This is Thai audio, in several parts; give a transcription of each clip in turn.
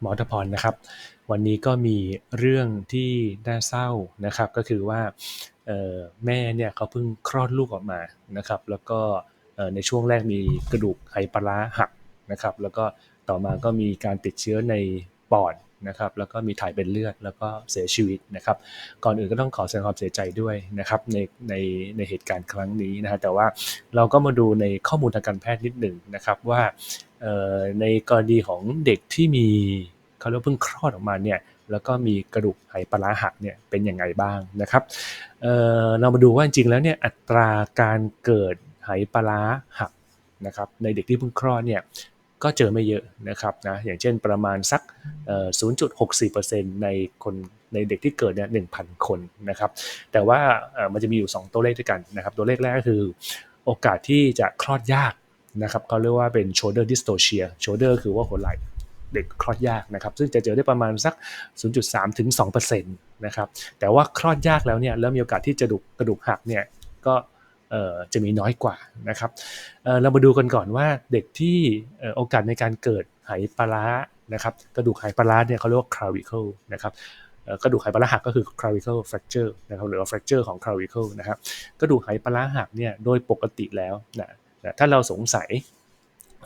หมอทพรนะครับ วันนี้ก็มีเรื่องที่น่าเศร้านะครับ ก็คือว่าแม่เนี่ยเขาเพิ่งคลอดลูกออกมานะครับ แล้วก็ในช่วงแรกมีกระดูกไขปลาหักนะครับ แล้วก็ต่อมาก็มีการติดเชื้อในปอดนะครับ แล้วก็มีถ่ายเป็นเลือดแล้วก็เสียชีวิตนะครับ ก่อนอื่นก็ต้องขอแสดงความเสียใจด้วยนะครับในในในเหตุการณ์ครั้งนี้นะฮะแต่ว่าเราก็มาดูในข้อมูลทางการแพทย์นิดหนึ่งนะครับว่า ในกรณีของเด็กที่มีเขาเรียกเพิ่งคลอดออกมาเนี่ยแล้วก็มีกระดูกไหปลาหักเนี่ยเป็นยังไงบ้างนะครับเเรามาดูว่าจริงๆแล้วเนี่ยอัตราการเกิดไหปลาหักนะครับในเด็กที่เพิ่งคลอดเนี่ยก็เจอไม่เยอะนะครับนะอย่างเช่นประมาณสัก 0.64%ในคนในเด็กที่เกิดเนี่ย1,000 คนนะครับแต่ว่ามันจะมีอยู่ 2 ตัวเลขด้วยกันนะครับตัวเลขแรกก็คือโอกาสที่จะคลอดยาก นะครับเขาเรียกว่าเป็น shoulder dystocia shoulder คือว่าหัวไหล่เด็กคลอดยากนะครับ ซึ่งจะเจอได้ประมาณสัก 0.3 ถึง2%นะครับ แต่ว่าคลอดยากแล้วเนี่ยแล้วมีโอกาสที่จะดุกกระดูกหักเนี่ยก็จะมีน้อยกว่านะครับเรามาดูกันก่อนว่าเด็กที่โอกาสในการเกิดไหปลานะครับกระดูกไหปลาเนี่ยเขาเรียกว่า clavicle นะครับกระดูกไหปลาหักก็คือ clavicle fracture นะครับหรือว่า fracture ของ clavicle นะครับกระดูกไหปลาหักเนี่ยโดยปกติแล้วนะ ถ้าเราสงสัย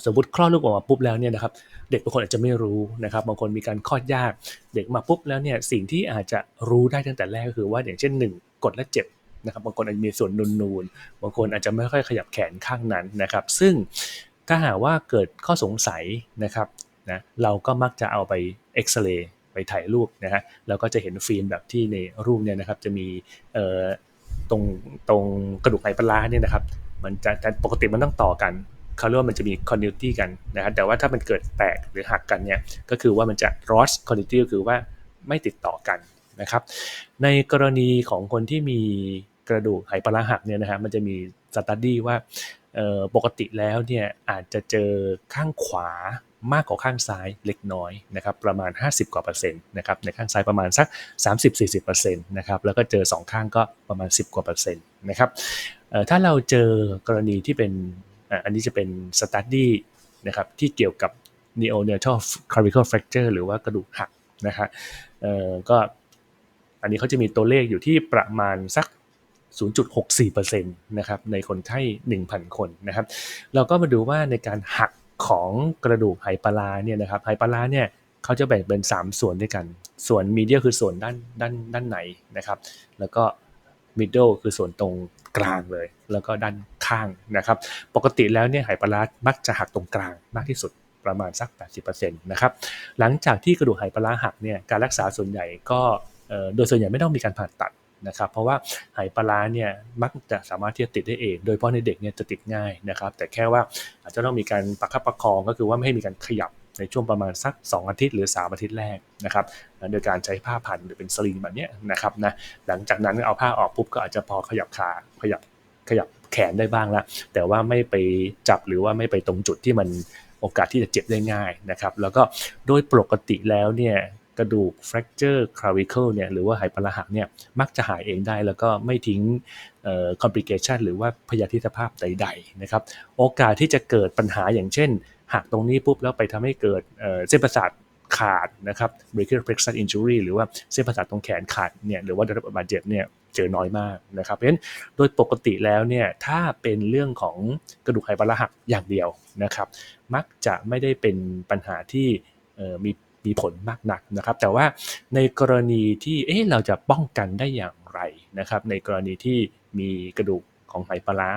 สมมติคลอดลูกออกมาปุ๊บแล้วเนี่ยนะครับเด็กบางคนอาจจะไม่รู้นะครับบางคนมีการคลอดยากเด็กมาปุ๊บแล้วเนี่ยสิ่งที่อาจจะรู้ได้ตั้งแต่แรกก็คือว่าอย่างเช่น 1 กดและเจ็บนะครับบางคนอาจจะมีส่วนนูนๆบางคนอาจจะไม่ค่อยขยับแขนข้างนั้นนะครับ ซึ่งถ้าหากว่าเกิดข้อสงสัยนะครับนะเราก็มักจะเอาไปเอ็กซเรย์ไปถ่ายรูปนะฮะเราก็จะเห็นฟิล์มแบบที่ในรูปเนี่ยนะครับจะมีตรงตรงกระดูกไหปลาเนี่ยนะครับ มันจะปกติมันต้องต่อกันเขาเรียกว่ามันจะมี continuity กันนะครับแต่ว่าถ้ามันเกิดแตกหรือหักกันเนี่ยก็คือว่ามันจะ lost continuity ก็คือว่าไม่ติดต่อกันนะครับในกรณีของคนที่มีกระดูกไหปลาหักเนี่ยนะครับมันจะมีสตัดดี้ว่าปกติแล้วเนี่ยอาจจะเจอข้างขวามากกว่าข้างซ้ายเล็กน้อยนะครับประมาณ 50 กว่าเปอร์เซ็นต์นะครับในข้างซ้ายประมาณสัก 30-40%เปอร์เซ็นต์นะครับแล้วก็เจอ 2 ข้างก็ประมาณ 10 กว่าเปอร์เซ็นต์นะครับ ถ้าเราเจอกรณีที่เป็นอันนี้จะเป็นสตัดดี้นะครับที่เกี่ยวกับ neonatal clavicle fracture หรือว่ากระดูกหักนะครับก็อันนี้เขาจะมีตัวเลขอยู่ที่ประมาณสัก 0.64%นะครับในคนไข้ 1,000 คนนะครับ เราก็มาดูว่าในการหักของกระดูกไหปลาเนี่ยนะครับไหปลาเนี่ยเขาจะแบ่งเป็น 3 ส่วนด้วยกัน ส่วนมีเดียคือส่วนด้านด้านด้านในนะครับ แล้วก็มิดเดิลคือส่วนตรง กลางเลย แล้วก็ด้านข้างนะครับ ปกติแล้วเนี่ยไหปลามักจะหักตรงกลางมากที่สุดประมาณสัก 80%นะครับ หลังจากที่กระดูกไหปลาหักเนี่ยการรักษาส่วนใหญ่ก็โดยส่วนใหญ่ไม่ต้องมีการผ่าตัดนะครับ เพราะว่าไหปลาเนี่ยมักจะสามารถที่จะติดได้เอง โดยเฉพาะในเด็กเนี่ยจะติดง่ายนะครับ แต่แค่ว่าอาจจะต้องมีการประคับประคองก็คือว่าไม่ให้มีการขยับ ในช่วงประมาณสัก 2 อาทิตย์หรือ 3 อาทิตย์แรกนะครับโดยการใช้ผ้าพันหรือเป็นสลิงแบบนี้นะครับนะหลังจากนั้นเอาผ้าออกปุ๊บก็อาจจะพอขยับขาขยับขยับแขนได้บ้างแล้วแต่ว่าไม่ไปจับหรือว่าไม่ไปตรงจุดที่มันโอกาสที่จะเจ็บได้ง่ายนะครับ แล้วก็โดยปกติแล้วเนี่ย กระดูก fracture clavicle เนี่ยหรือว่าไหปลาหักเนี่ยมักจะหายเองได้แล้วก็ไม่ทิ้ง complication หรือว่าพยาธิสภาพใดๆนะครับโอกาสที่จะเกิดปัญหาอย่างเช่น หักตรงนี้ปุ๊บแล้วไปทำให้เกิดเส้นประสาทขาดนะครับ brachial plexus injury หรือว่าเส้นประสาทตรงแขนขาดเนี่ยหรือว่าได้รับบาดเจ็บเนี่ยเจอน้อยมากนะครับเพราะฉะนั้นโดยปกติแล้วเนี่ยถ้าเป็นเรื่องของกระดูกไหปลาหักอย่างเดียวนะครับ มักจะไม่ได้เป็นปัญหาที่มี มีผลมากนักนะครับ แต่ว่าในกรณีที่เอ๊ะเราจะป้องกันได้อย่างไรนะครับ ในกรณีที่มีกระดูกของไหปลา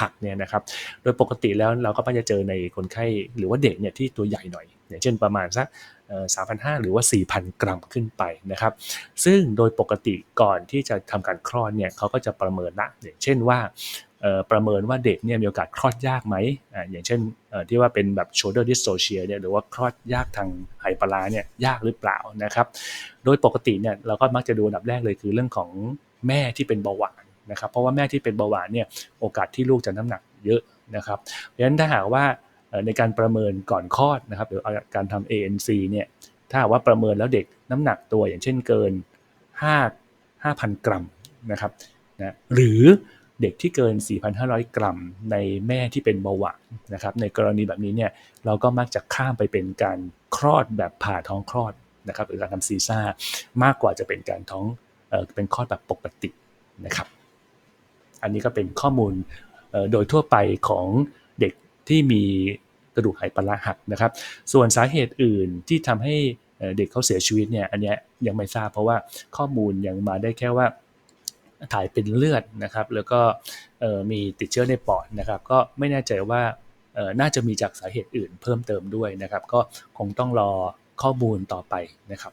หักเนี่ยนะครับ โดยปกติแล้วเราก็มักจะเจอในคนไข้หรือว่าเด็กเนี่ยที่ตัวใหญ่หน่อยอย่างเช่นประมาณสักสามพันห้าหรือว่า 4,000 กรัมขึ้นไปนะครับ ซึ่งโดยปกติก่อนที่จะทำการคลอดเนี่ยเขาก็จะประเมินละอย่างเช่นว่า ประเมินว่าเด็กเนี่ยมีโอกาสคลอดยากไหมออย่างเช่นที่ว่าเป็นแบบ shoulder dystocia เนี่ยหรือว่าคลอดยากทางไหปลาเนี่ยยากหรือเปล่านะครับ โดยปกติเนี่ยเราก็มักจะดูอันดับแรกเลยคือเรื่องของแม่ที่เป็นเบาหวานนะครับเพราะว่าแม่ที่เป็นเบาหวานเนี่ยโอกาสที่ลูกจะน้ำหนักเยอะนะครับเพราะฉะนั้นถ้าหากว่าในการประเมินก่อนคลอดนะครับหรือการทำ ANC เนี่ยถ้าหากว่าประเมินแล้วเด็กน้ำหนักตัวอย่างเช่นเกิน 5 5,000 กรัมนะครับนะหรือ เด็กที่เกิน 4,500 กรัม ในแม่ที่เป็นเบาหวานนะครับ ในกรณีแบบนี้เนี่ยเราก็มักจะข้ามไปเป็นการคลอดแบบผ่าท้องคลอดนะครับหรือการทำซีซ่ามากกว่าจะเป็นการท้องเออเป็นคลอดแบบปกตินะครับ อันนี้ก็เป็นข้อมูลโดยทั่วไปของเด็กที่มีกระดูกไหปลาหักนะครับ ส่วนสาเหตุอื่นที่ทำให้เด็กเขาเสียชีวิตเนี่ยอันนี้ยังไม่ทราบเพราะว่าข้อมูลยังมาได้แค่ว่า ถ่ายเป็นเลือดนะครับ แล้วก็มีติดเชื้อในปอดนะครับ ก็ไม่แน่ใจว่าน่าจะมีจากสาเหตุอื่นเพิ่มเติมด้วยนะครับ ก็คงต้องรอข้อมูลต่อไปนะครับ